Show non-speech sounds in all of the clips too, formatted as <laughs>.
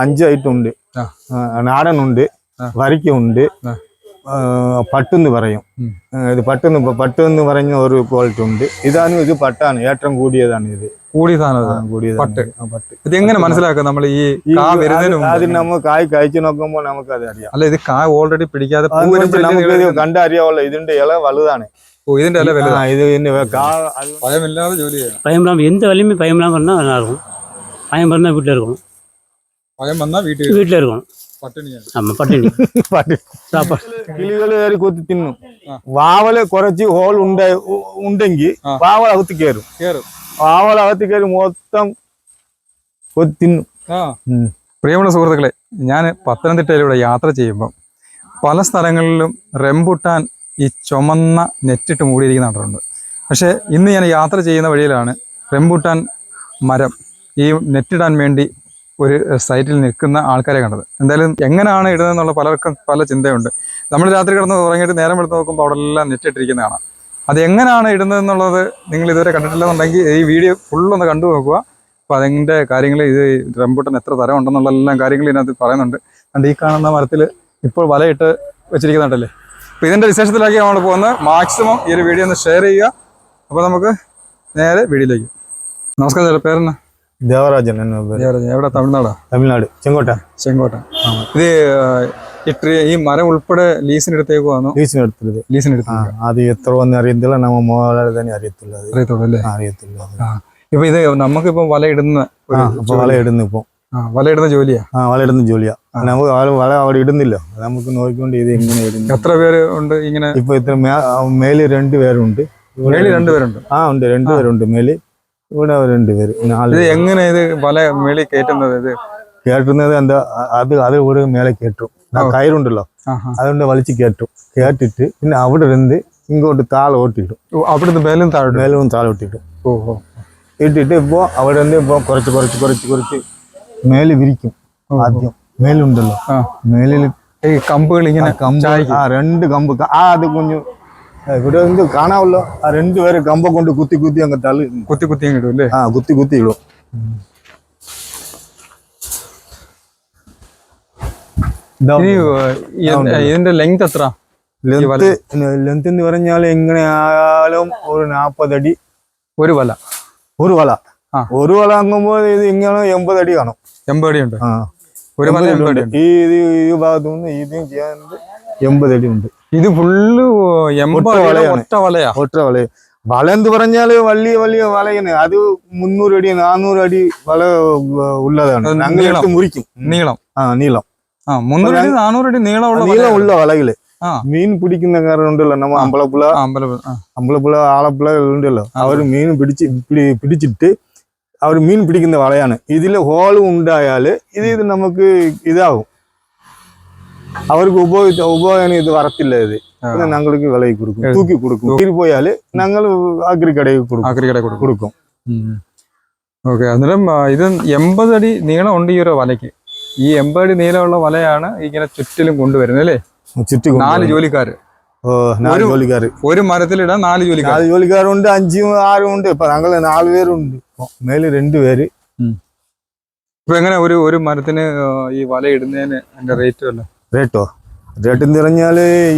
അഞ്ച് ഐറ്റം ഉണ്ട് ആ. ആ, നാടനുണ്ട് ആ. വരിക്കുണ്ട് ആ. ആ, പട്ടെന്ന് പറയും ഉം. ആ, ഇത് പട്ടെന്ന് പ- പട്ടെന്ന് പറഞ്ഞ ഒരു ക്വാളിറ്റി ഉണ്ട് ഇതാണ് ഇത് പട്ടാണ് ഏറ്റവും കൂടിയതാണ് ഇത് കൂടിയ സാധനം ആ, ഇത്. കൂടിയതാണ് പട്ട്. ഇത്. ആ, പട്ട് ഇത് എങ്ങനെ മനസ്സിലാക്കുക നമ്മൾ ഈ ഈ കാ വരുന്നതിന് അത് മുമ്പ് നമ്മൾ കായ് കഴിച്ചു നോക്കുമ്പോൾ നമുക്ക് അത് അറിയാം അല്ല ഇത് കാ ഓൾറെഡി പിടിക്കാതെ പൂ അത് വെച്ച് വരുമ്പോഴത്തേക്ക് നമുക്ക് ഇത് ഇത് കണ്ടറിയാവുള്ള ഇതിന്റെ ഇല വലുതാണ് ഓ, ഇതിന്റെ ഇല വലുതാ ആ, ഇത് ഇതിന്റെ കാ അത് ഭയമില്ലാതെ ജോലി ചെയ്യണം பயம் எந்த வேலையுமே பயம் இல்லாமல் இருந்தால் நல்லா இருக்கும் பயம் இருந்தால் வீட்டில் இருக்கணும் മകൻ അമ്മ <laughs> കൊത്തി വാവൽ കുറച്ച് ഹോൾ ഉണ്ട ഉണ്ടെങ്കിൽ വാവൽ അകത്ത് കയറും. കേറും അകത്ത് കയറി മൊത്തം കൊത്തി തിന്നും. പ്രിയമുള്ള സുഹൃത്തുക്കളെ ഞാൻ പത്തനംതിട്ടയിലൂടെ യാത്ര ചെയ്യുമ്പോൾ പല സ്ഥലങ്ങളിലും റെമ്പുട്ടാൻ ഈ ചുമന്ന നെറ്റിട്ട് മൂടിയിരിക്കുന്ന കണ്ടിട്ടുണ്ട്. പക്ഷേ ഇന്ന് ഞാൻ യാത്ര ചെയ്യുന്ന വഴിയിലാണ് റെമ്പുട്ടാൻ മരം ഈ നെറ്റിടാൻ വേണ്ടി ഒരു സൈറ്റിൽ നിൽക്കുന്ന ആൾക്കാരെ കണ്ടത്. എന്തായാലും എങ്ങനെയാണ് ഇടുന്നതെന്നുള്ള പലർക്കും പല ചിന്തയുണ്ട്. നമ്മൾ രാത്രി കിടന്ന് ഉറങ്ങിയിട്ട് നേരം എടുത്ത് നോക്കുമ്പോൾ അവിടെ എല്ലാം നെറ്റിട്ടിരിക്കുന്ന കാണാം. അത് എങ്ങനെയാണ് ഇടുന്നതെന്നുള്ളത് നിങ്ങൾ ഇതുവരെ കണ്ടിട്ടില്ലെന്നുണ്ടെങ്കിൽ ഈ വീഡിയോ ഫുള്ളൊന്ന് കണ്ടു നോക്കുക. അപ്പോൾ അതിന്റെ കാര്യങ്ങൾ ഇത് റംബൂട്ടൻ എത്ര തരം ഉണ്ടെന്നുള്ള എല്ലാം കാര്യങ്ങൾ ഇതിനകത്ത് പറയുന്നുണ്ട്. അതുകൊണ്ട് ഈ കാണുന്ന മരത്തിൽ ഇപ്പോൾ വലയിട്ട് വെച്ചിരിക്കുന്നുണ്ടല്ലേ? അപ്പോൾ ഇതിന്റെ വിശേഷത്തിലേക്ക് നമ്മൾ പോകുന്നത്. മാക്സിമം ഈ ഒരു വീഡിയോ ഒന്ന് ഷെയർ ചെയ്യുക. അപ്പോൾ നമുക്ക് നേരെ വീഡിയോയിലേക്ക്. നമസ്കാരം പേരെന്നാ? ദേവരാജൻ എവിടെ? തമിഴ്നാടാ? തമിഴ്നാട്. ചെങ്കോട്ട. ചെങ്കോട്ട. ഇത് ഈ ട്രീ ഈ മരം ഉൾപ്പെടെ ലീസിന് എടുത്തേക്കുവാണോ ലീസിന് എടുത്തത് ലീസിന് ആ, എടുത്തേക്ക് അത് എത്ര വന്ന് അറിയത്തില്ല. നമ്മ മോളെ തന്നെ അറിയത്തില്ല അത്. അറിയത്തുള്ളൂ അല്ലേ? അറിയത്തില്ല അത്. ആ. ഇപ്പൊ ഇത് നമുക്കിപ്പോ വല ഇടുന്ന ഒരു ആ അപ്പൊ വല ഇടുന്നു ഇപ്പൊ. ആ, വല ഇടുന്ന ജോലിയാ? ആ വല ഇടുന്ന ജോലിയാ നമുക്ക് വല അവിടെ ഇടുന്നില്ല. നമുക്ക് നോക്കിക്കൊണ്ട് ഇത് എങ്ങനെ ഇടുന്നു. എത്ര പേര് ഉണ്ട് ഇങ്ങനെ? ഇപ്പൊ ഇത്ര മേൽ രണ്ട് പേരുണ്ട്. ഇവിടെ മേളിൽ രണ്ടുപേരുണ്ട് ആ ഉണ്ട്. രണ്ടുപേരുണ്ട് മേൽ. ഇവിടെ രണ്ട് പേര് നാല് ഇത് എങ്ങനെ ഇത് വല മേളി കയറ്റുന്നത് ഇത്? കേട്ടുന്നത് എന്താ അത് അത് ഇവിടെ മേലെ കേട്ടു ആ കയറുണ്ടല്ലോ. അതുകൊണ്ട് വലിച്ച് കേട്ടു കേട്ടിട്ട് പിന്നെ അവിടെ ഇരുന്ന് ഇങ്ങോട്ട് താളം ഓട്ടിയിട്ടു ഓ, അവിടുന്ന് മേലും താഴെ മേലവും താളം ഓട്ടിയിട്ടു ഓഹോ ഇട്ടിട്ട് ഇപ്പോൾ അവിടെ നിന്ന് ഇപ്പോൾ കുറച്ച് കുറച്ച് കുറച്ച് കുറച്ച് മേൽ വിരിക്കും ആദ്യം. മേലുണ്ടല്ലോ. ആ. മേലിൽ ഈ കമ്പുകൾ ഇങ്ങനെ കമ്പ് ആ രണ്ട് കമ്പ്. ആ അത് കുഞ്ഞു ഇവിടെ എന്ത് കാണാമല്ലോ ആ രണ്ട് പേര് കമ്പ കൊണ്ട് കുത്തി കുത്തി അങ്ങ് തള്ളി. കുത്തി കുത്തി അങ്ങ് ഇടും അല്ലേ? ആ കുത്തി കുത്തി ഇടും. ഇതിന്റെ ലെങ്ത് എത്ര? ലെങ്ത് ലെങ്ത് എന്ന് പറഞ്ഞാൽ എങ്ങനെയായാലും ഒരു നാപ്പതടി ഒരു വല. ഒരു വല. ഒരു വല ആകുമ്പോൾ ഇത് ഇങ്ങനെ എൺപത് അടി കാണും. എൺപത് അടി ഉണ്ട്. ഒരു വല എൺപത് അടി ഈ ഇത് ഈ ഭാഗത്തു നിന്ന് ഇതും ചെയ്യാനുണ്ട്. എൺപത് അടി ഉണ്ട്. ഇത് ഫുള്ള് ഒറ്റ വള വള ഒറ്റ വലയാ വല എന്ന് പറഞ്ഞാൽ വലിയ വലിയ വലയാണ്. അത് മുന്നൂറ് അടി നാനൂറ് അടി വല ഉ- ഉള്ളതാണ്. ഞങ്ങൾ നീളം. മുറിക്കും. നീളം. ആ നീളം. ആ മുന്നൂറ് അടി നാനൂറ് അടി നീളമുള്ള നീളം വലയാണ്. ഉള്ള വലകൾ. മീൻ പിടിക്കുന്ന കാരണം ഉണ്ടല്ലോ നമ്മ അമ്പലപ്പുഴ. അമ്പലപ്പുഴ. ആലപ്പുഴ ഉണ്ടല്ലോ. അവർ മീൻ പിടിച്ച് പിടിച്ചിട്ട് അവർ മീൻ പിടിക്കുന്ന വളയാണ് ഇതിൽ ഹോൾ ഉണ്ടായാൽ ഇത് ഇത് നമുക്ക് ഇതാവും. അവർക്ക് ഉപയോഗിച്ച ഉപയോഗം ഇത് വരത്തില്ല ഇത്. ഞങ്ങൾക്ക് വിളയിൽ കൊടുക്കും തൂക്കി കൊടുക്കും. തീരി പോയാൽ ഞങ്ങൾ കടയിൽ കൊടുക്കും. ആക്രിക്കട കൊടുക്കും. കൊടുക്കും. ഓക്കെ അന്നേരം ഇത് എൺപത് അടി നീളം ഉണ്ട് ഈ ഒരു വലയ്ക്ക്. ഈ എൺപത് അടി നീളമുള്ള വലയാണ് ഇങ്ങനെ ചുറ്റിലും കൊണ്ടുവരുന്നത് അല്ലേ? ചുറ്റി നാല് ജോലിക്കാർ നാല് ഒരു- മരത്തിലിടാൻ നാല് ജോലിക്കാർ നാല് ജോലിക്കാരുണ്ട് അഞ്ചും ആറും ഉണ്ട്. ഇപ്പൊ ഞങ്ങൾ നാല് പേരുണ്ട്. മേൽ രണ്ടുപേര് ഇപ്പൊ എങ്ങനെ ഒരു ഒരു മരത്തിന് ഈ വല ഇടുന്നതിന് അതിന്റെ റേറ്റ് അല്ല റേറ്റോ? റേറ്റ് എന്ന് പറഞ്ഞാൽ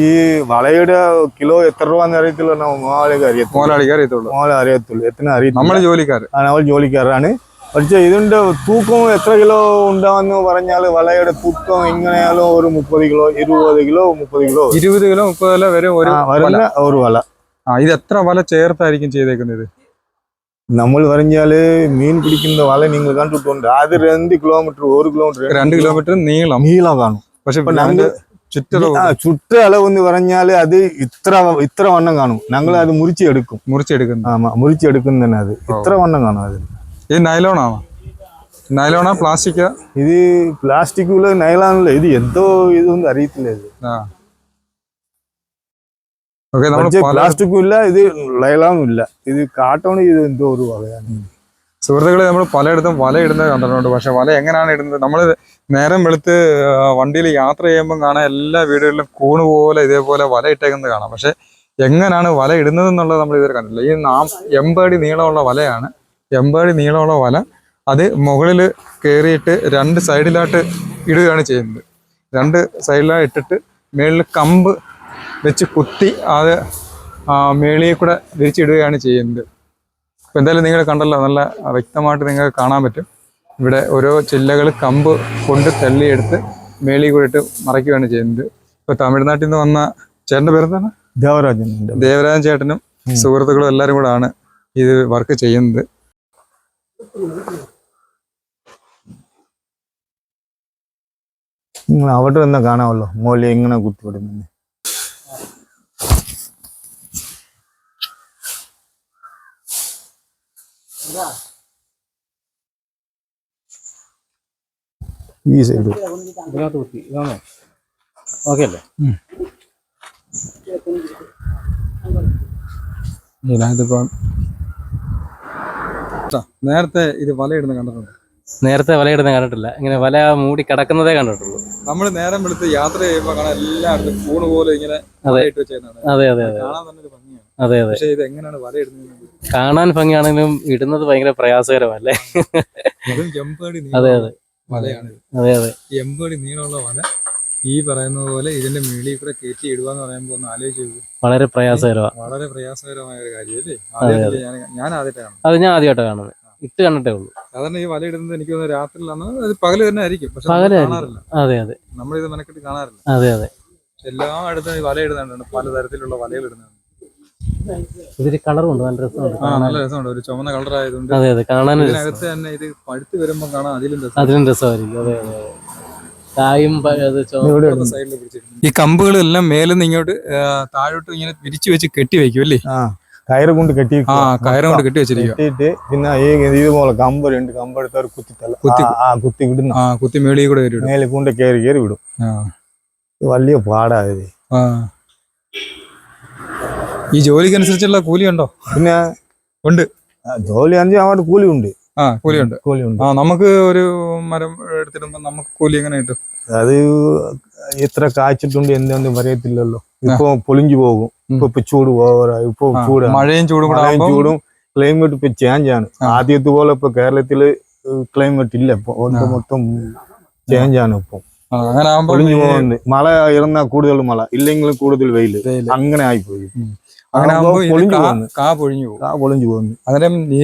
ഈ വളയുടെ കിലോ എത്ര രൂപ എന്ന് അറിയത്തില്ല. മോലാളിക്ക് അറിയത്തുള്ളൂ. മോളെ അറിയത്തുള്ളൂ. എത്ര അറിയത്തില്ല. നമ്മൾ ജോലിക്കാര്. ആ, അവൾ ജോലിക്കാരാണ്. പക്ഷേ ഇതിന്റെ തൂക്കം എത്ര കിലോ ഉണ്ടാവെന്ന് പറഞ്ഞാൽ വളയുടെ തൂക്കം എങ്ങനെയാലും ഒരു മുപ്പത് കിലോ ഇരുപത് കിലോ മുപ്പത് കിലോ ഇരുപത് കിലോ മുപ്പത് കിലോ വരെ ഒരു വരുന്ന ഒരു വല. ആ ഇത് എത്ര വല ചേർത്തായിരിക്കും ചെയ്തേക്കുന്നത്? നമ്മൾ പറഞ്ഞാൽ മീൻ പിടിക്കുന്ന വല നിങ്ങൾ കണ്ടിട്ടുണ്ട്. അത് രണ്ട് കിലോമീറ്റർ ഒരു കിലോമീറ്റർ രണ്ട് കിലോമീറ്റർ നീളം. നീളം കാണും പക്ഷെ ചുറ്റളവ് എന്ന് പറഞ്ഞാൽ അത് ഇത്ര ഇത്ര വണ്ണം കാണും. ഞങ്ങൾ അത് മുറിച്ചെടുക്കും. മുറിച്ചെടുക്കും ആമാ മുറിച്ചെടുക്കും തന്നെ അത്. ഇത്ര വണ്ണം കാണും അത് ഇത് നൈലോണാണോ നൈലോണാ പ്ലാസ്റ്റിക് ഇത് പ്ലാസ്റ്റിക് നൈലാണല്ലോ ഇത് എന്തോ ഇതൊന്നും അറിയത്തില്ല ഇത്. പ്ലാസ്റ്റിക്കും ഇല്ല ഇത് ഇല്ല. ഇത് കാട്ടോണ് ഇത് എന്തോ ഒരു വകയാണ്. സുഹൃത്തുക്കളെ നമ്മൾ പലയിടത്തും വല ഇടുന്നത് കണ്ടിട്ടുണ്ട്. പക്ഷെ വല എങ്ങനെയാണ് ഇടുന്നത്? നമ്മൾ നേരം വെളുത്ത് വണ്ടിയിൽ യാത്ര ചെയ്യുമ്പോൾ കാണാൻ എല്ലാ വീടുകളിലും കൂണ് പോലെ ഇതേപോലെ വല ഇട്ടേക്കുന്നത് കാണാം. പക്ഷെ എങ്ങനെയാണ് വല ഇടുന്നത് എന്നുള്ളത് നമ്മൾ ഇതുവരെ കണ്ടില്ല ഈ നാം എമ്പടി നീളമുള്ള വലയാണ്. എമ്പടി നീളമുള്ള വല. അത് മുകളിൽ കയറിയിട്ട് രണ്ട് സൈഡിലായിട്ട് ഇടുകയാണ് ചെയ്യുന്നത്. രണ്ട് സൈഡിലായി ഇട്ടിട്ട് മേളിൽ കമ്പ് വെച്ച് കുത്തി അത് മേളിയെ കൂടെ വിരിച്ചിടുകയാണ് ചെയ്യുന്നത്. അപ്പോൾ എന്തായാലും നിങ്ങൾ കണ്ടല്ലോ നല്ല വ്യക്തമായിട്ട് നിങ്ങൾക്ക് കാണാൻ പറ്റും. ഇവിടെ ഓരോ ചില്ലകൾ കമ്പ് കൊണ്ട് തള്ളിയെടുത്ത് മേളിൽ കൂടെ ഇട്ട് മറയ്ക്കുകയാണ് ചെയ്യുന്നത്. ഇപ്പോൾ തമിഴ്നാട്ടിൽ നിന്ന് വന്ന ചേട്ടന്റെ പേരെന്താണ്? ദേവരാജൻ ദേവരാജൻ ചേട്ടനും സുഹൃത്തുക്കളും എല്ലാവരും കൂടെ ആണ് ഇത് വർക്ക് ചെയ്യുന്നത്. നിങ്ങൾ അവിടെ വന്നാൽ കാണാമല്ലോ. മോലി എങ്ങനെ കുത്തിവിടുന്നു ഈ സൈഡ് ഇതിനകത്ത് കുത്തി. ഇതാണോ? ഓക്കെ അല്ലേ? ഇതിനകത്തിപ്പം നേരത്തെ ഇത് വലയിടുന്ന കണ്ടിട്ടുണ്ട്? നേരത്തെ വലയിടുന്ന കണ്ടിട്ടില്ല. ഇങ്ങനെ വല മൂടി കിടക്കുന്നതേ കണ്ടിട്ടുള്ളൂ. നമ്മൾ നേരം വെളുത്ത് യാത്ര ചെയ്യുമ്പോൾ കാണാൻ എല്ലായിടത്തും കൂണ് പോലെ ഇങ്ങനെ അതെ. അതെ അതെ അതെ. അതെ അതെ. പക്ഷേ ഇത് എങ്ങനെയാണ് വലയിടുന്നത് കാണാൻ ഭംഗിയാണെങ്കിലും ഇടുന്നത് ഭയങ്കര പ്രയാസകരമല്ലേ? അതും അതെ അതെ. അതെ എമ്പടി നീളമുള്ള വല. ഈ പറയുന്നത് പോലെ ഇതിന്റെ മേളിൽ കൂടെ കയറ്റി ഇടുക എന്ന് പറയുമ്പോൾ ഒന്ന് ആലോചിച്ചു വളരെ പ്രയാസകരമാണ് വളരെ പ്രയാസകരമായ ഒരു കാര്യമല്ലേ ഞാൻ ആദ്യമായിട്ടാണ് അത് ഞാൻ ആദ്യമായിട്ടാണ് കാണുന്നത്. ഇട്ട് കണ്ടിട്ടേ ഉള്ളൂ സാധാരണ ഈ വല ഇടുന്നത് എനിക്ക് തോന്നുന്നു രാത്രിയിലാണ് അത് പകൽ തന്നെ ആയിരിക്കും. പക്ഷെ കാണാറില്ല. അതെ അതെ. നമ്മളിത് മെനക്കെട്ട് കാണാറില്ല. അതെ അതെ. എല്ലായിടത്തും ഈ വല ഇടുന്നുണ്ട് പലതരത്തിലുള്ള വലകൾ ഇടുന്നുണ്ട് ഇതിന് കളറുണ്ട് നല്ല രസമുണ്ട്. ആ നല്ല രസമുണ്ട്. ഒരു ചുമന്ന കളർ ആയതുകൊണ്ട് അതെ അതെ കാണാൻ ഇതിനകത്ത് തന്നെ ഇത് പഴുത്ത് വരുമ്പോൾ കാണാൻ അതിലും രസം. അതിലും രസമായിരിക്കും. അതെ അതെ കായും ഈ കമ്പുകളെല്ലാം മേലെ നിന്ന് ഇങ്ങോട്ട് താഴോട്ട് ഇങ്ങനെ വിരിച്ചു വെച്ച് കെട്ടി വെക്കും അല്ലേ? ആ കയറ് കൊണ്ട് കെട്ടി ആ കയറും കൊണ്ട് കെട്ടി വെച്ചിട്ട് കെട്ടിയിട്ട് പിന്നെ ഈ ഇതുപോലെ കമ്പ് രണ്ട് കമ്പ് എടുത്തവർ കുത്തി കുത്തി- ആ, കുത്തി വിടുന്ന. ആ കുത്തി മേളിൽ കൂടെ കയറി വിടും മേലെ കൊണ്ട് കയറി കയറി വിടും. വലിയ പാടായത് ആ. ഈ ജോലിക്കനുസരിച്ചുള്ള കൂലി ഉണ്ടോ പിന്നെ ഉണ്ട്. ജോലി അഞ്ച് അവിടെ കൂലി ഉണ്ട് ആ കൂലി ഉണ്ട് കൂലി ഉണ്ട് ആ നമുക്ക് ഒരു മരം എടുത്തിടുമ്പോൾ നമുക്ക് കൂലി എങ്ങനെ കിട്ടും? അത് എത്ര കാച്ചിട്ടുണ്ട് എന്തെന്ന് പറയത്തില്ലല്ലോ. ഇപ്പൊ പൊളിഞ്ഞു പോകും. ഇപ്പൊ ഇപ്പൊ ചൂട് ഓവറായി ഇപ്പൊ ചൂട്. മഴയും ചൂടും മഴയും ചൂടും ക്ലൈമറ്റ് ഇപ്പൊ ചേഞ്ച് ആണ്. ആദ്യത്തെ പോലെ ഇപ്പൊ കേരളത്തിൽ ക്ലൈമറ്റ് ഇല്ല. ഇപ്പൊ. മൊത്തം ചേഞ്ച് ആണ് ഇപ്പൊ. അങ്ങനെ പൊളിഞ്ഞു പോകുന്നുണ്ട്. മഴ ഇറന്നാ കൂടുതൽ മഴ. ഇല്ലെങ്കിൽ കൂടുതൽ വെയിൽ. അങ്ങനെ ആയിപ്പോയി. അങ്ങനെ ആകുമ്പോൾ പൊളിഞ്ഞു കാ കാ പൊഴിഞ്ഞു പോകും. ആ പൊളിഞ്ഞു പോകുന്നു. അന്നേരം ഈ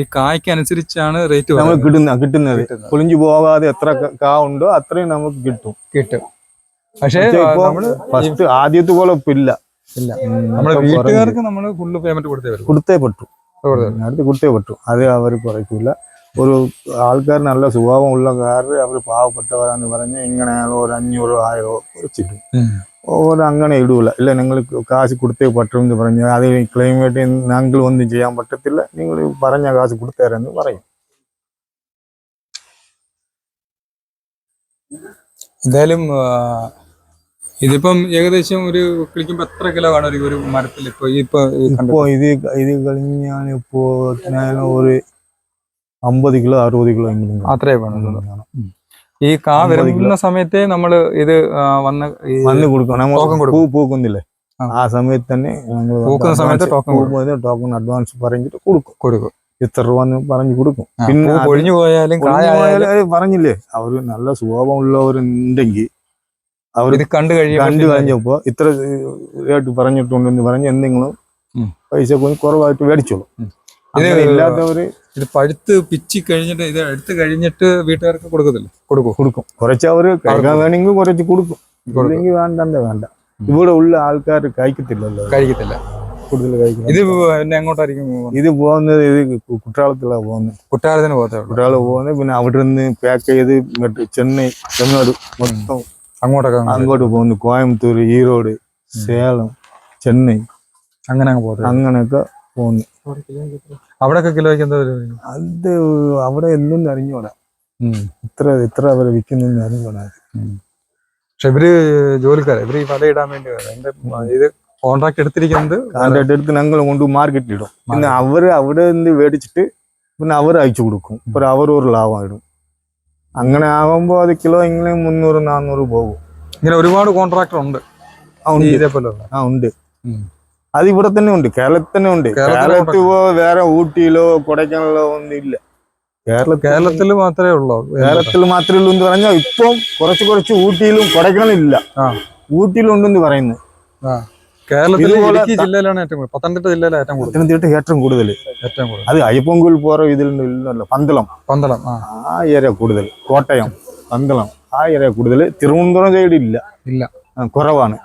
ഈ കായ്ക്ക് അനുസരിച്ചാണ് റേറ്റ് നമുക്ക് കിട്ടുന്ന കിട്ടുന്നത്. പൊളിഞ്ഞു പോകാതെ എത്ര കാ ഉണ്ടോ അത്രയും നമുക്ക് കിട്ടും. കിട്ടും. പക്ഷേ നമ്മൾ ഫസ്റ്റ് ആദ്യത്തെ പോലെ ഇല്ല. ഇല്ല. നമ്മുടെ വീട്ടുകാർക്ക് നമ്മൾ ഫുള്ള് പേയ്മെന്റ് കൊടുത്തേ കൊടുത്തേ പറ്റൂ. അടുത്ത് കൊടുത്തേ പറ്റൂ. അത് അവർ കുറയ്ക്കില്ല ഒരു ആൾക്കാർ നല്ല സ്വഭാവം ഉള്ളക്കാർ അവർ പാവപ്പെട്ടവരാന്ന് പറഞ്ഞ് ഇങ്ങനെ ഒരു അഞ്ഞൂറോ ആയിരോ കുറച്ചിടും ഓരോ അങ്ങനെ ഇടൂല. ഇല്ല നിങ്ങൾ കാശ് കൊടുത്തേ പറ്റും എന്ന് പറഞ്ഞു അത് ക്ലൈമേറ്റ് ഞങ്ങൾ ഒന്നും ചെയ്യാൻ പറ്റത്തില്ല. നിങ്ങൾ പറഞ്ഞ കാശ് കൊടുത്തേരെന്ന് പറയും. എന്തായാലും ഇതിപ്പം ഏകദേശം ഒരു കിളിക്കുമ്പോ എത്ര കിലോ കാണും ഒരു- മരത്തിൽ ഇപ്പൊ ഇപ്പൊ ഇത് ഇത് കഴിഞ്ഞാൽ ഇപ്പോ ഒരു അമ്പത് കിലോ അറുപത് കിലോ എങ്കിലും അത്രേ വേണം ഈ കാ വരുന്ന സമയത്ത് നമ്മൾ ഇത് വന്ന് വന്ന് കൊടുക്കണം. പൂ പൂക്കുന്നില്ലേ? ആ. സമയത്ത് തന്നെ ഞങ്ങൾ പൂക്കുന്ന സമയത്ത് ടോക്കൺ ടോക്കൺ അഡ്വാൻസ് പറഞ്ഞിട്ട് കൊടുക്കും. കൊടുക്കും. ഇത്ര രൂപ പറഞ്ഞു കൊടുക്കും. പിന്നെ പൊഴിഞ്ഞു പോയാലും പറഞ്ഞില്ലേ? അവർ നല്ല സ്വഭാവമുള്ളവരുണ്ടെങ്കിൽ അവർ ഇത് കണ്ടു കഴിഞ്ഞു കണ്ടു കഴിഞ്ഞപ്പോ ഇത്ര ആയിട്ട് പറഞ്ഞിട്ടുണ്ടെന്ന് പറഞ്ഞ് എന്തെങ്കിലും പൈസ കുറവായിട്ട് മേടിച്ചോളൂ. ഇല്ലാത്തവര് ഇത് പഴുത്ത് പിച്ചി കഴിഞ്ഞിട്ട് ഇത് എടുത്ത് കഴിഞ്ഞിട്ട് വീട്ടുകാർക്ക് കൊടുക്കത്തില്ല? കൊടുക്കും. കൊടുക്കും. കുറച്ച് അവർ കഴിക്കാൻ വേണമെങ്കിൽ കുറച്ച് കൊടുക്കും. ഇല്ലെങ്കിൽ വേണ്ടേ വേണ്ട. ഇവിടെ ഉള്ള ആൾക്കാർ കഴിക്കത്തില്ലല്ലോ. കഴിക്കത്തില്ല. കൂടുതൽ കഴിക്കുന്നത് ഇത് പിന്നെ എങ്ങോട്ടായിരിക്കും? ഇത് പോകുന്നത് ഇത് കുട്ടാളത്തിലാണ് പോകുന്നത്. കുട്ടാളത്തിന് പോകത്തേ കുട്ടാളം പോകുന്നത് പിന്നെ അവിടെ നിന്ന് പാക്ക് ചെയ്ത് ചെന്നൈ തമിഴ്നാട് മൊത്തം അങ്ങോട്ടൊക്കെ അങ്ങ് അങ്ങോട്ട് പോകുന്നു. കോയമ്പത്തൂർ ഈറോഡ് സേലം ചെന്നൈ. അങ്ങനെ അങ്ങ് പോകുന്നത് അങ്ങനെയൊക്കെ പോകുന്നു. അവിടെയൊക്കെ കിലോയ്ക്ക് എന്താ വില വരും? അത് അവിടെ എന്നും അറിഞ്ഞോടാ ഇത്ര ഇത്ര അവരെ വിൽക്കുന്നു അറിഞ്ഞോടാ പക്ഷെ ഇവർ ജോലിക്കാരെ. ഇവർ ഈ വല ഇടാൻ വേണ്ടി വരാം. എന്റെ ഇത് കോൺട്രാക്ട് എടുത്തിരിക്കുന്നത് കോൺട്രാക്ട് എടുത്ത് ഞങ്ങൾ കൊണ്ട് മാർക്കറ്റിൽ ഇടും. പിന്നെ അവർ അവിടെ നിന്ന് മേടിച്ചിട്ട് പിന്നെ അവർ അയച്ചു കൊടുക്കും. ഒരു അവർ ഒരു ലാഭം ഇടും. അങ്ങനെ ആകുമ്പോ അത് കിലോ ഇങ്ങനെ മുന്നൂറ് നാന്നൂറ് പോകും ഇങ്ങനെ ഒരുപാട് കോൺട്രാക്ടർ ഉണ്ട്. ആ ഉണ്ട്. അത് ഇവിടെ തന്നെ ഉണ്ട്. കേരളത്തിൽ തന്നെ ഉണ്ട് കേരളത്തിൽ വേറെ ഊട്ടിയിലോ കൊടൈക്കനാലോ ഒന്നും ഇല്ല. കേരളത്തിൽ കേരളത്തിൽ മാത്രമേ ഉള്ളൂ. കേരളത്തിൽ മാത്രമേ ഉള്ളൂ എന്ന് പറഞ്ഞാൽ ഇപ്പം കുറച്ച് കുറച്ച് ഊട്ടിയിലും കൊടൈക്കനാലില്ല ഇല്ല ഊട്ടിയിലുണ്ടെന്ന് പറയുന്നു കേരളത്തിൽ ഇടുക്കി ജില്ലയിലാണ് ഏറ്റവും കൂടുതൽ പത്തനംതിട്ട ജില്ലയിലാണ് ഏറ്റവും കൂടുതൽ. പത്തനംതിട്ട ഏറ്റവും കൂടുതൽ. ഏറ്റവും കൂടുതൽ. അത് അയ്യപ്പൻകോവിൽ പോറ ഇതിൽ ഇല്ലല്ലോ പന്തളം. പന്തളം ആ. ഏരിയ കൂടുതൽ. കോട്ടയം പന്തളം ആ ഏരിയ കൂടുതൽ. തിരുവനന്തപുരം സൈഡ് ഇല്ല. ഇല്ല. കുറവാണ്.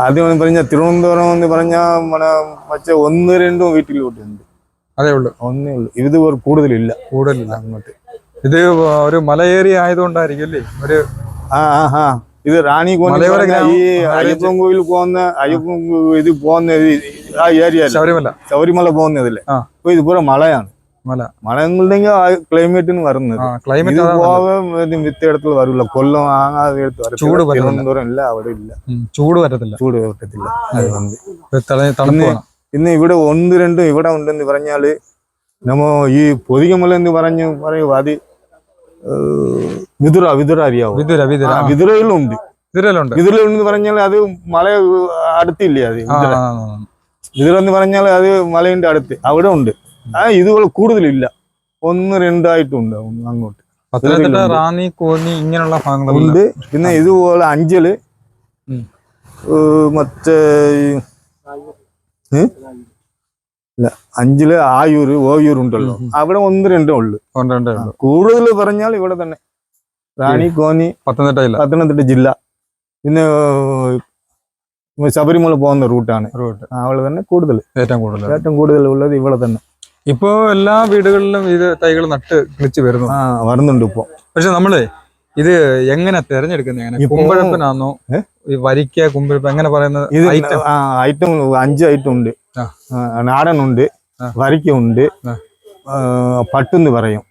ആദ്യം എന്ന് പറഞ്ഞാൽ തിരുവനന്തപുരം എന്ന് പറഞ്ഞാൽ മന മറ്റേ ഒന്ന് രണ്ടും വീട്ടിലോട്ടുണ്ട്. അതേ ഉള്ളൂ. ഒന്നേ ഉള്ളൂ. ഇത് കൂടുതലില്ല. കൂടുതലില്ല. അങ്ങോട്ട്. ഇത് ഒരു മലയേറിയ ആയതുകൊണ്ടായിരിക്കും അല്ലേ? ഒരു ആ ആ ആ. ഇത് റാണി ഈ അയ്യപ്പൻ കോവിൽ പോകുന്ന അയ്യപ്പൻ ഇത് പോകുന്ന ആ ഏരിയ ശബരിമല. ശബരിമല പോകുന്നതല്ലേ. അപ്പൊ ഇത് പൂര മലയാണ്. മല. എന്നുണ്ടെങ്കിൽ ആ ക്ലൈമറ്റിന് വരുന്നത്. ക്ലൈമറ്റ് വിത്ത് ഇടത്തിൽ വരില്ല കൊല്ലം ആങ്ങാതെ. ചൂട്. തിരുവനന്തപുരം ഇല്ല അവിടെ ഇല്ല. ചൂട് പറ്റത്തില്ല. ചൂട് പറ്റത്തില്ല. വേണം. ഇന്ന് ഇവിടെ ഒന്ന് രണ്ടും ഇവിടെ ഉണ്ടെന്ന് പറഞ്ഞാൽ നമ്മ ഈ പൊതികമല എന്ന് പറഞ്ഞു പറയും അത് വിതുര വിതുര അറിയാവോ? വിതുര വിതുര. വിതുരയിലും ഉണ്ട് വിതുരയിലുണ്ട്. വിതുര പറഞ്ഞാൽ അത് മല അടുത്തില്ലേ അത്? ആ വിതുര. എന്ന് പറഞ്ഞാൽ അത് മലയുടെ അടുത്ത്. അവിടെ ഉണ്ട്. ഇതുപോലെ കൂടുതലില്ല. ഒന്ന് രണ്ടായിട്ടുണ്ട് അങ്ങോട്ട്. പത്തനംതിട്ട വിതുരയിലുണ്ട്. റാന്നി കോന്നി ഇങ്ങനെയുള്ള ഭാഗങ്ങളുണ്ട് ഉണ്ട്. പിന്നെ ഇതുപോലെ അഞ്ചൽ. മറ്റേ അഞ്ചിൽ ആയൂര് ഓയൂർ ഉണ്ടല്ലോ. അവിടെ ഒന്ന് രണ്ടേ ഉള്ളു. കൂടുതൽ പറഞ്ഞാൽ ഇവിടെ തന്നെ. റാണി കോന്നി പത്തനംതിട്ട പത്തനംതിട്ട ജില്ല. പിന്നെ ശബരിമല പോകുന്ന റൂട്ടാണ്. റൂട്ട്. അവിടെ തന്നെ കൂടുതൽ. ഏറ്റവും കൂടുതൽ. ഏറ്റവും കൂടുതൽ ഉള്ളത് ഇവിടെ തന്നെ. ഇപ്പോ എല്ലാ വീടുകളിലും ഇത് തൈകൾ നട്ട് കിളിച്ച് വരുന്നു. ആ വരുന്നുണ്ട് ഇപ്പൊ. പക്ഷെ നമ്മൾ ഇത് എങ്ങനെ തെരഞ്ഞെടുക്കുന്നത് എങ്ങനെ? കുമ്പഴപ്പനാന്നോ? ഈ വരിക്ക കുമ്പഴപ്പ് എങ്ങനെ പറയുന്നത്? ഇത് ഐറ്റം അഞ്ച് ഐറ്റം ഉണ്ട്. നാടൻ ഉണ്ട് നാടനുണ്ട് ഉണ്ട് വരിക്കുണ്ട് ആ. പട്ടെന്ന് പറയും.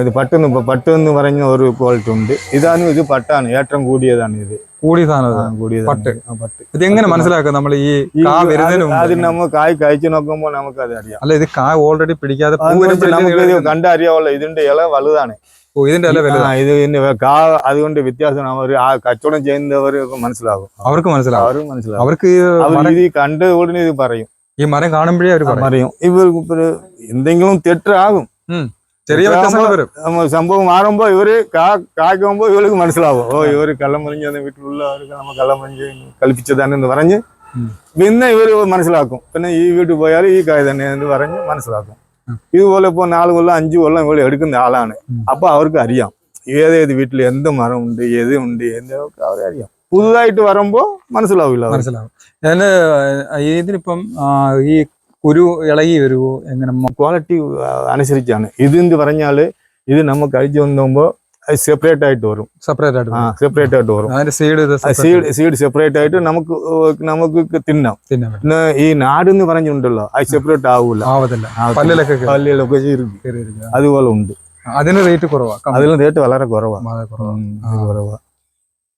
ഇത് പട്ടെന്ന് പട്ടെന്ന് പറഞ്ഞ ഒരു ക്വാളിറ്റി ഉണ്ട്. ഇതാണ് ഇത് പട്ടാണ്. ഏറ്റവും കൂടിയതാണ് ഇത്. കൂടിയതാണ് ഇത് എങ്ങനെ മനസ്സിലാക്കാം നമ്മൾ ഈ എങ്ങനെ? നമ്മൾ കായ് കഴിച്ചു നോക്കുമ്പോൾ നമുക്ക് അത് അറിയാം. അല്ല ഇത് കാ ഓൾറെഡി പിടിക്കാതെ നമുക്ക് ഇതിന്റെ കണ്ടറിയാവുള്ള ഇതിന്റെ ഇല വലുതാണ്. ഓ, ഇതിന്റെ അല്ല വലുത്? ഇത് കാ അതുകൊണ്ട് വ്യത്യാസം അവർ ആ കച്ചവടം ചെയ്യുന്നവർക്ക് മനസ്സിലാകും. അവർക്ക് മനസ്സിലാവും അവർക്ക് മനസ്സിലാകും. അവർക്ക് ഈ കണ്ട് ഉടനെ ഇത് പറയും. ഈ മരം കാണുമ്പോഴേ അവർ പറയും. ഇവർക്ക് ഒരു എന്തെങ്കിലും തെറ്റാകും. ചെറിയ വ്യത്യാസങ്ങൾ വരും. സംഭവം മാറുമ്പോ ഇവർ കാക്കുമ്പോ ഇവർക്ക് മനസ്സിലാവും. ഓ ഇവർ കള്ളം പറഞ്ഞ വീട്ടിലുള്ളവർക്ക് നമ്മ കള്ളം പറഞ്ഞ് കൽപ്പിച്ചതാണെന്ന് പറഞ്ഞ് പിന്നെ ഇവർ മനസ്സിലാക്കും. പിന്നെ ഈ വീട്ടിൽ പോയാൽ ഈ കായ തന്നെ എന്ന് പറഞ്ഞ് മനസ്സിലാക്കും. ഇതുപോലെ ഇപ്പൊ നാല് കൊല്ലം അഞ്ചു കൊല്ലം ഇവൾ എടുക്കുന്ന ആളാണ്. അപ്പൊ അവർക്ക് അറിയാം. ഏതേത് വീട്ടിൽ എന്ത് മരം ഉണ്ട് ഏത് ഉണ്ട് എന്നൊക്കെ അവരറിയാം. പുതുതായിട്ട് വരുമ്പോ മനസ്സിലാവില്ല. മനസ്സിലാവും. അതിന് ഇതിനിപ്പം ഈ കുരു ഇളകി വരുമോ എങ്ങനെ? ക്വാളിറ്റി അനുസരിച്ചാണ്. ഇതെന്ന് പറഞ്ഞാൽ ഇത് നമുക്ക് അഴിച്ചു വന്നുമ്പോൾ സെപ്പറേറ്റ് ആയിട്ട് വരും. സെപ്പറേറ്റ് ആയിട്ട് ആ. സെപ്പറേറ്റ് ആയിട്ട് വരും. അതിന്റെ സീഡ് ഇത് സീഡ് സീഡ് സെപ്പറേറ്റ് ആയിട്ട് നമുക്ക് നമുക്ക് തിന്നാം. തിന്നാം ഈ പിന്നെ ഈ പറഞ്ഞിട്ടുണ്ടല്ലോ പറഞ്ഞുണ്ടല്ലോ അത് സെപ്പറേറ്റ് ആവൂല. ആവത്തില്ല. പല്ലിലൊക്കെ പല്ലിലൊക്കെ. അതുപോലെ ഉണ്ട്. അതിന് റേറ്റ് കുറവാണ് അതിന് റേറ്റ് വളരെ കുറവാണ് വളരെ കുറവാ. ഉം, ഇത് കുറവാ.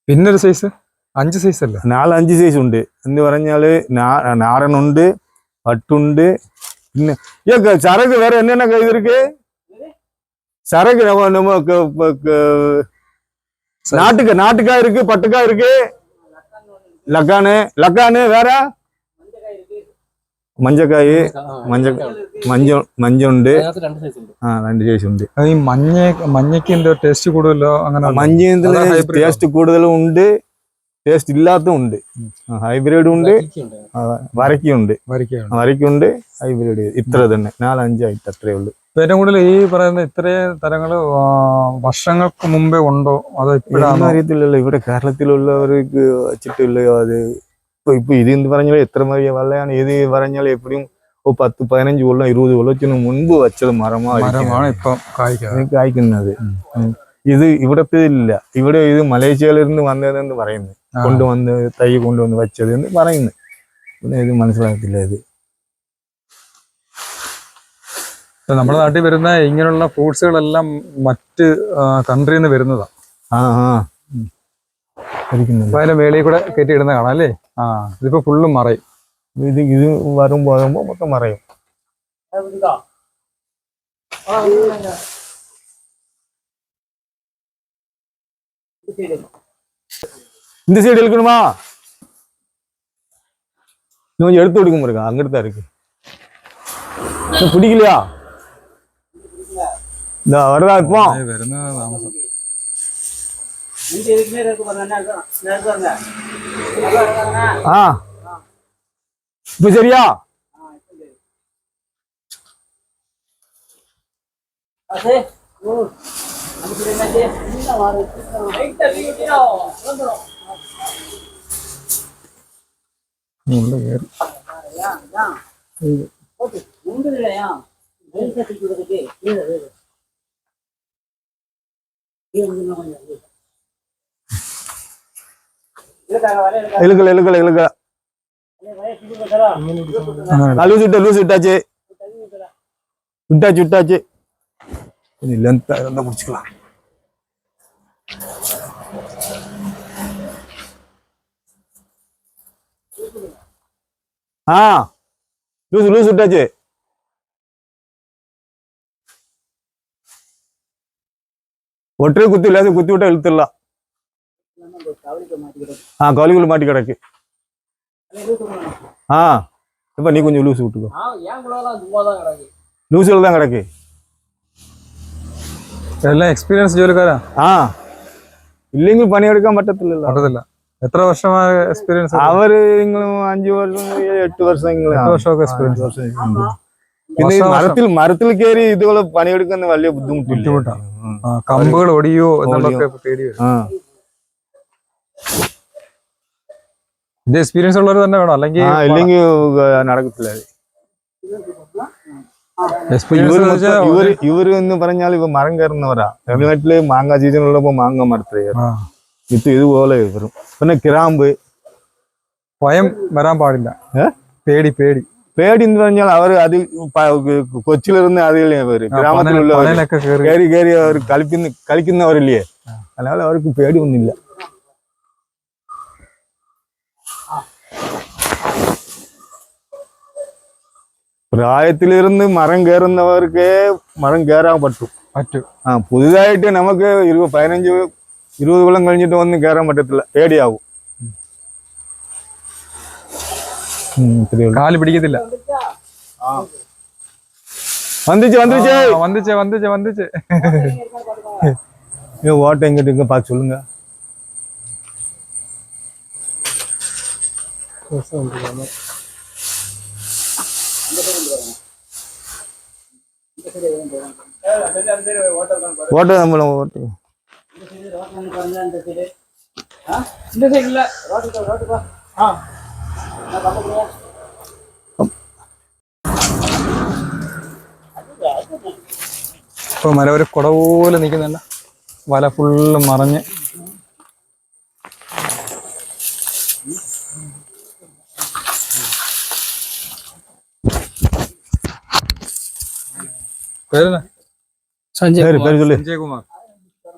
പിന്നെ ഒരു സൈസ് അഞ്ച് സൈസ് അല്ലേ നാല് അഞ്ച് സൈസ് ഉണ്ട് എന്ന് പറഞ്ഞാല് നാ- നാടനുണ്ട് പട്ടുണ്ട് പിന്നെ ഏ, ക- சரக்கு வேற என்னென்ன கை இருக்கு சரக்கு நம்ம நம்ம க- ப- க- நாட்டுக்கு நாட்டுக்காய் இருக்கு பட்டுக்காய் இருக்கு லக்கானு லக்கானு வேற മഞ്ഞക്കായ് മഞ്ഞ മഞ്ഞ മഞ്ഞുണ്ട് ആ രണ്ട് സൈസ് ഉണ്ട് അത് ഈ മഞ്ഞ മഞ്ഞയ്ക്ക് എന്തോ ടേസ്റ്റ് കൂടുതലോ അങ്ങനെ ഉണ്ടോ? മഞ്ഞ അതാ hybrid ടേസ്റ്റ് കൂടുതലും ഉണ്ട് ടേസ്റ്റ് ഇല്ലാത്തതും ഉണ്ട്. ഹൈബ്രിഡും ഉണ്ട് വരക്കുണ്ട് വരക്കുണ്ട് ഹൈബ്രിഡ് ഇത്ര തന്നെ. നാലഞ്ചായിട്ട് അത്രേ ഉള്ളൂ. ഏറ്റവും കൂടുതൽ ഈ പറയുന്ന ഇത്രയും തരങ്ങൾ വർഷങ്ങൾക്ക് മുമ്പേ ഉണ്ടോ? അതോ ഇപ്പോഴാണ്? അറിയത്തില്ലല്ലോ. ഇവിടെ കേരളത്തിലുള്ളവർക്ക് വെച്ചിട്ടില്ലയോ അത് ഇപ്പൊ ഇപ്പൊ ഇത് എന്ന് പറഞ്ഞാൽ എത്ര വലിയ വെള്ളയാണ് ഇത് പറഞ്ഞാൽ എപ്പോഴും ഓ പത്ത് പതിനഞ്ച് കൊല്ലം ഇരുപത് കൊല്ലത്തിന് മുൻപ് വെച്ചത് മരമാണ് ഇപ്പം കായ്ക്കുന്നത്. ഇത് ഇവിടത്തെ ഇല്ല ഇവിടെ ഇത് മലേഷ്യയിൽ നിന്ന് വന്നതെന്ന് പറയുന്നു ആ. കൊണ്ടുവന്ന് തൈ കൊണ്ടുവന്ന് വെച്ചത് എന്ന് പറയുന്നു. പിന്നെ ഇത് മനസ്സിലാക്കില്ല ഇത്. നമ്മുടെ നാട്ടിൽ വരുന്ന ഇങ്ങനെയുള്ള ഫ്രൂട്ട്സുകളെല്ലാം മറ്റ് കൺട്രിയിൽ നിന്ന് വരുന്നതാ ആ ആ. അതിന്റെ മേളിൽ കൂടെ കയറ്റി ഇടുന്ന കാണാം അല്ലേ? ആ ഇതിപ്പോ ഫുള്ളും മറയും. ഇത് ഇത് വരും പോകുമ്പോ മൊത്തം മറയും. இந்த சைடு எடுக்கணுமா கொஞ்சம் எடுத்து கொடுக்க இருக்கா அங்கிட்டு தான் இருக்கு. பிடிக்கலையா? இந்த வருதா இப்போ? ஆ. இப்போ சரியா? அது? உள்ள ஏறு இழுக்கல இழுக்கல இழுக்கல. லூசிட்ட லூசிட்டாச்சு விட்டாச்சு. விட்டாச்சு கொஞ்சம் லென்த்தாக இருந்தால் முடிச்சுக்கலாம். ஆ லூஸ் லூஸ் விட்டாச்சு ஒற்றை குத்தி இல்லாத குத்தி விட்டா இழுத்துடலாம் ஆ கவலிக்குள்ள மாட்டி கிடக்கு ஆ இப்ப நீ கொஞ்சம் லூஸ் விட்டுக்கோ ലൂസുകൾ தான் കിടക്ക് എല്ലാം എക്സ്പീരിയൻസ് ജോലിക്കാരാ ആ ഇല്ലെങ്കിൽ പണിയെടുക്കാൻ പറ്റത്തില്ലല്ലോ പറ്റത്തില്ല എത്ര വർഷമായ എക്സ്പീരിയൻസ് അവർ നിങ്ങൾ അഞ്ചു വർഷം എട്ട് വർഷം നിങ്ങൾ വർഷമൊക്കെ എക്സ്പീരിയൻസ് പിന്നെ മരത്തിൽ മരത്തിൽ കയറി ഇതുപോലെ പണിയെടുക്കുന്ന വലിയ ബുദ്ധിമുട്ട്. ബുദ്ധിമുട്ടാണ്. കമ്പുകൾ ഒടിയോ എന്നുള്ളതൊക്കെ പേടി വരും. ഇത് എക്സ്പീരിയൻസ് ഉള്ളവർ തന്നെ വേണം? അല്ലെങ്കിൽ അല്ലെങ്കിൽ ഇല്ലെങ്കിൽ നടക്കത്തില്ല. ഇവർ ഇവർ എന്ന് പറഞ്ഞാൽ ഇവ മരം കയറുന്നവരാ. തമിഴ്നാട്ടിൽ മാങ്ങ സീസൺ ഉള്ളപ്പോ മാങ്ങ മരത്തിൽ കയറും. ഇത് ഇതുപോലെ വരും. പിന്നെ ഗ്രാമ്പ്. ഭയം വരാൻ പാടില്ല. പേടി പേടി. പേടി എന്ന് പറഞ്ഞാൽ അവർ അത് കൊച്ചിലിരുന്ന് അതിൽ വരും. കയറി കയറി അവർ കളിക്കുന്ന കളിക്കുന്നവരില്ലേ? അല്ലാതെ അവർക്ക് പേടി ഒന്നുമില്ല പ്രായത്തിലിരുന്ന് മരം കയറുന്നവർക്ക് മരം കയറാൻ പറ്റും. പറ്റും. ആ പുതുതായിട്ട് നമുക്ക് ഇരുപത് പതിനഞ്ച് இருபது குளம் கழிஞ்சிட்டு வந்து கேரம் பட்டத்தில் தேடி ஆகும் காலு பிடிக்கதில்ல வந்துச்சு வந்துச்சு வந்துச்சு வந்துச்சு வந்துச்சு ஏ ஓட்டை எங்கிட்ட இருக்கு பார்த்து சொல்லுங்க ஓட்டை நம்மள ஓட்டு ഇപ്പൊ മല ഒരു കുട പോലെ നിൽക്കുന്നുണ്ട് വല ഫുള്ള് മറഞ്ഞ് പേരെന്നാ? பேரு பேரு சொல்லு സഞ്ജയ് കുമാർ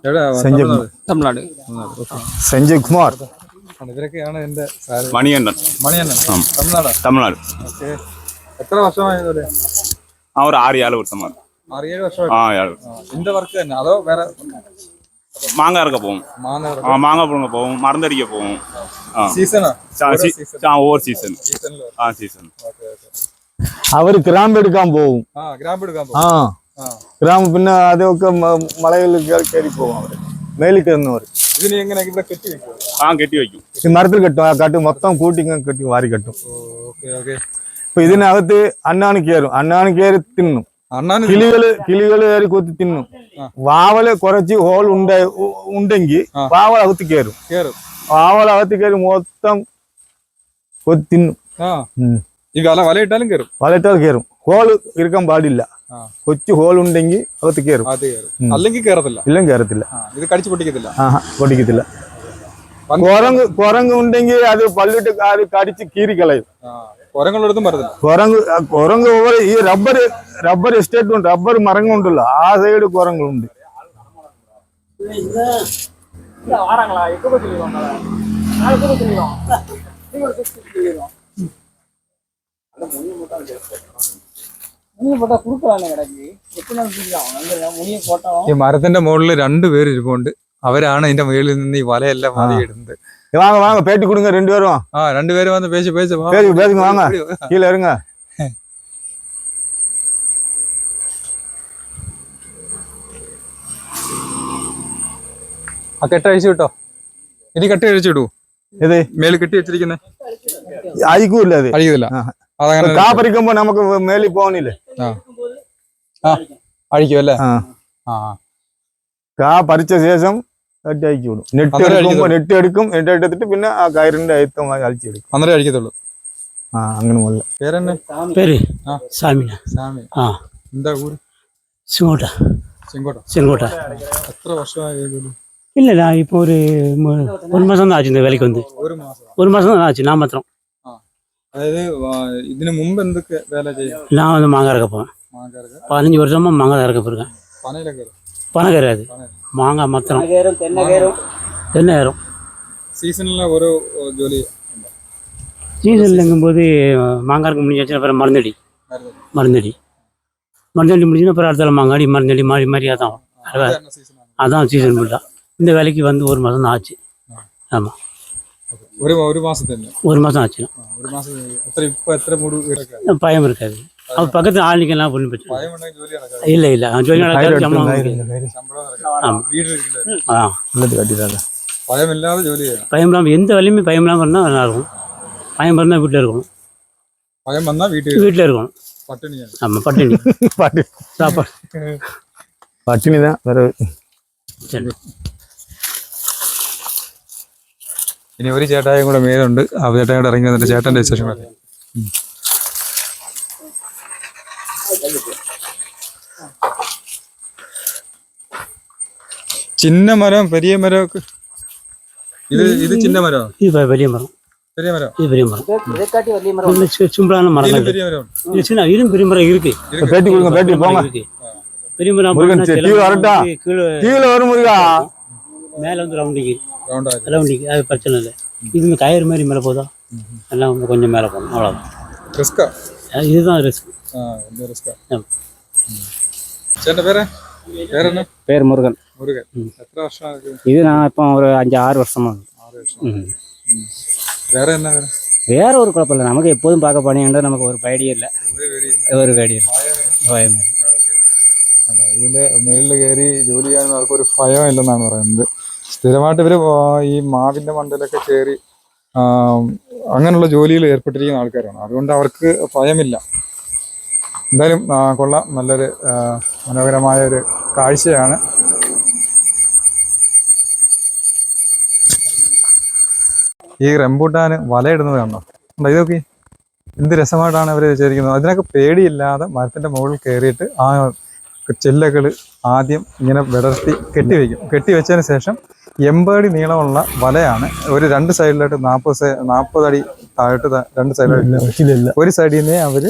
എവിടെയാ? സഞ്ജയ് തമിഴ്നാട്. തമിഴ്നാട് சஞ்சய் குமார் ആണ്. ഇവരൊക്കെയാണ് എന്റെ സാര്. மணிகண்டன் മണിയണ്ണൻ തമിഴ്നാടാ தமிழ்நாடு ഓക്കെ എത്ര വർഷമായി ഇതുവരെ? அவன் ஒரு ஆறு ஏழு வருஷமா இருக்கு. ആറ് ഏഴ് വർഷമായി ஆ ஏழு இந்த വർക്ക് തന്നെ അതോ വേറെ மாங்காய் இருக்க போவோம் മാങ്ങ ஆ, மாங்காய் புடுங்க போவோம் மருந்தடிக்க போவோம் ஆ സീസണാ சா- சி- ஆ, ஒவ்வொரு சீசன் സീസണിലോ ஆ சீசன் ഓക്കെ ഓക്കെ അവർ கிராம்பு എടുക്കാൻ ഗ്രാമം പിന്നെ ആദ്യമൊക്കെ മലയിൽ കയറി പോകും അവർ. മേലിൽ കയറുന്നവർ ആ കെട്ടി വെക്കും. ഈ മരത്തിൽ കെട്ടും. ആ കാട്ടും. മൊത്തം കൂട്ടി കെട്ടി വാരി കെട്ടും. ഇപ്പൊ ഇതിനകത്ത് അണ്ണാണ് കയറും. അണ്ണാണ് കയറി തിന്നും. കിളികൾ കിളികൾ കയറി കൊത്തി തിന്നും. വാവൽ കുറച്ച് ഹോൾ ഉണ്ട ഉണ്ടെങ്കിൽ വാവൽ അകത്ത് കയറും. വാവൽ അകത്ത് കയറി മൊത്തം കൊത്തി തിന്നും. വല ഇട്ടാലും കയറും. വല ഇട്ടാൽ കയറും. ഹോൾ ഇരിക്കാൻ പാടില്ല. കൊച്ചു ഹോൾ ഉണ്ടെങ്കിൽ അകത്ത് കയറും അത് കയറും അല്ലെങ്കിൽ കയറത്തില്ല ഇല്ലെങ്കിൽ കയറത്തില്ല ആ ഇത് കടിച്ചു പൊട്ടിക്കത്തില്ല. ആഹാ പൊട്ടിക്കത്തില്ല. പന്നി- കുരങ്ങ് കുരങ്ങ് ഉണ്ടെങ്കിൽ അത് പല്ലിട്ട് അത് കടിച്ച് കീറി കളയും. ആ കുരങ്ങളുള്ളതും പറ്റത്തില്ല കുരങ്ങ് ആ കുരങ്ങ് ഓവർ ഈ റബ്ബർ റബ്ബർ എസ്റ്റേറ്റ് ഉണ്ട് റബ്ബർ മരങ്ങളുണ്ടല്ലോ ആ സൈഡ് കുരങ്ങളുണ്ട് ഈ മരത്തിന്റെ മുകളിൽ രണ്ടുപേർ ഇരിപ്പുണ്ട് അവരാണ് അതിന്റെ മുകളിൽ നിന്ന് ഈ വലയെല്ലാം മാറിയിടുന്നത് വാങ്ങ വാങ്ങ പേട്ടി കൊടുങ്ങ രണ്ടുപേരും ആ രണ്ടുപേരും വന്ന് പേശി പേശി വാങ്ങ. കീഴിൽ ഇറങ്ങ. ആ കെട്ടഴിച്ചു കേട്ടോ ഇനി കെട്ടഴിച്ചു വിടൂ. ഏത്? മേലിൽ കെട്ടി വെച്ചിരിക്കുന്നേ. അഴിക്കൂല്ല അത്. അഴിക്കില്ല കാപ്പരിക്കുമ്പോ നമുക്ക് മേലിൽ പോകാനില്ലേ അഴിക്കും അല്ലേ? കാ പറിച്ച ശേഷം നെറ്റ് അഴിച്ചു വിടും നെറ്റ് എടുക്കുമ്പോ നെറ്റ് എടുക്കും നെറ്റ് എടുത്തിട്ട് പിന്നെ ആ കയറിന്റെ അയത്തം അഴിച്ചെടുക്കും അന്നേരം അഴിക്കത്തുള്ളൂ. ആ അങ്ങനെ മുല്ല പേരെന്നെ? പേര് സാമിന. സാമി. ആ. എന്താ ഊര്? ചെങ്കോട്ട ചെങ്കോട്ട ചെങ്കോട്ട എത്ര വർഷമായി ഇല്ല ഇപ്പൊ ഒരു ഒരു മാസം ആച്ചു വിലക്ക് വന്ന്. ഒരു മാസം. ആച്ചു ഞാൻ മാത്രം. അതായത് ആ, ഇതിനു മുമ്പ് എന്തൊക്കെ വേല ചെയ്യാം நான் வந்து மாங்காய் இறக்க போவேன் മാങ്ങാർക്ക് பதினஞ்சு வருஷமா மாங்காய் தான் இறக்க போயிருக்கேன் പനയിലൊക്കെ பனை கிடையாது மாங்காய் மாத்திரம் தென்னை ஏறும் സീസണിലെ ഓരോ ഓ, ജോലി ഉണ്ടോ? சீசன்லங்கும்போது மாங்காய் இருக்க முடிஞ்சாச்சு அப்புறம் மருந்தடி മരുന്ന്. மருந்தடி மருந்தடி முடிஞ்சுன்னா அப்புறம் அடுத்த மங்காடி மருந்தடி மாறி மாறி அதான் അത് തന്നെ season ആണ്. அதான் சீசன் ஃபுல்லாக இந்த வேலைக்கு வந்து ஒரு மாதம் தான் ஆச்சு ஆமாம் ஒரு ஒரு மாசத்துல ஒரு மாதம் ஆச்சு ஒரு மாசம் எத்தனை இப்போ எத்தனை மூடு இருக்காது பயம் இருக்காது அவர் பக்கத்தில் ஆள் நிற்கலாம் ஒன்றும் பிரச்சனை இல்லை இல்லை ஜோலி நடக்காது சம்பளம் ஆ உள்ளது கட்டிடாத பயம் இல்லாத ஜோலி பயம் இல்லாமல் எந்த வேலையுமே பயம் இல்லாமல் இருந்தால் நல்லாயிருக்கும் பயம் இருந்தால் வீட்டில் இருக்கும் பயம் வந்தால் வீட்டு வீட்டில் இருக்கும் பட்டினி ஆமாம் பட்டினி பட்டினி சாப்பாடு பட்டினி தான் வேறு சரி ഇനി ഒരു ചേട്ടായും കൂടെ മേലുണ്ട് ആ ചേട്ടായും കൂടെ ഇറങ്ങി വന്നിട്ട് ചേട്ടന്റെ വിശേഷം പറയാം ചിന്ന മരം പെരിയ മരം ഒക്കെ ഇത് ഇത് ചിന്ന മരം இது பெ- பெரிய மரம் பெரிய மரம் இது பெரிய மரம் இது சி- சிம்பிளான மரம் இது தான் இது. பெரிய மரம் இது சின்ன இதுவும் பெரிய மரம் இருக்கு பேட்டி கொடுங்க பேட்டி போங்க இருக்கு பெரிய மரம் முருகன் பார்த்தா சரி, கிளம்பி கீழே வரட்டா? வந்து கீழே கீழே வரும் முருகா மேலே வந்து ரவுண்டிக்கு ரவுண்ட் ஆகுது ரவுண்டிக்கு அது பிரச்சனை இல்லை இதுவுமே கயிறு மாதிரி மேலே போதா எல்லாம் கொஞ்சம் மேலே போகணும் அவ்வளோதான் ரிஸ்கா இதுதான் ரிஸ்க் ரிஸ்கா ചേട്ടന്റെ പേര്? പേരെന്ന? പേര് മുരുകൻ. മുരുകൻ. എത്ര വർഷമാണ് ഇത് ഞാൻ ഇപ്പം ഒരു അഞ്ച് ആറ് വർഷമാണ്. വേറെ എന്നാ വേറെ? ഒരു കുഴപ്പമില്ല. നമുക്ക് എപ്പോഴും പാക പണിയുണ്ട്. നമുക്ക് ഒരു പേടിയില്ല. ഒരു പേടിയില്ല. ഭയമില്ല ഇതിന്റെ മേളിൽ കയറി ജോലി ചെയ്യാൻ ആർക്കും ഒരു ഭയം ഇല്ലെന്നാണ് പറയുന്നത്. സ്ഥിരമായിട്ട് ഇവർ ഈ മാവിന്റെ മണ്ടയിലൊക്കെ കയറി അങ്ങനെയുള്ള ജോലിയിൽ ഏർപ്പെട്ടിരിക്കുന്ന ആൾക്കാരാണ്. അതുകൊണ്ട് അവർക്ക് ഭയമില്ല. എന്തായാലും കൊള്ളാം. നല്ലൊരു മനോഹരമായ ഒരു കാഴ്ചയാണ്. ഈ റെമ്പൂട്ടാൻ വലയിടുന്നത് കണ്ടോ? ഉണ്ടോ ഇതൊക്കെ എന്ത് രസമായിട്ടാണ് അവർ വിചാരിക്കുന്നത് അതിനൊക്കെ പേടിയില്ലാതെ മരത്തിന്റെ മുകളിൽ കയറിയിട്ട് ആ ചെല്ലകൾ ആദ്യം ഇങ്ങനെ വിടർത്തി കെട്ടിവെക്കും. കെട്ടിവെച്ചതിന് ശേഷം എൺപത് നീളമുള്ള വലയാണ്. ഒരു രണ്ട് സൈഡിലായിട്ട് നാൽപ്പത് നാൽപ്പത് അടി താഴോട്ട് രണ്ട് സൈഡിലായിട്ട് ഒരു സൈഡിൽ നിന്നേ അവർ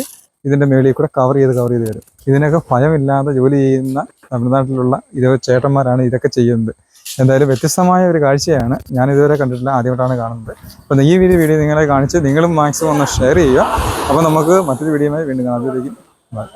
ഇതിന്റെ മേളിൽ കൂടെ കവർ ചെയ്ത് കവർ ചെയ്ത് തരും. ഇതിനൊക്കെ ഭയമില്ലാതെ ജോലി ചെയ്യുന്ന തമിഴ്നാട്ടിലുള്ള ഇത് ചേട്ടന്മാരാണ് ഇതൊക്കെ ചെയ്യുന്നത്. എന്തായാലും വ്യത്യസ്തമായ ഒരു കാഴ്ചയാണ് ഞാൻ ഇതുവരെ കണ്ടിട്ടില്ല ആദ്യമായിട്ടാണ് കാണുന്നത്. അപ്പം ഈ വീഡിയോ വീഡിയോ നിങ്ങളെ കാണിച്ച് നിങ്ങളും മാക്സിമം ഒന്ന് ഷെയർ ചെയ്യുക. അപ്പോൾ നമുക്ക് മറ്റൊരു വീഡിയോയുമായി വീണ്ടും കാണാതിരിക്കും ബൈ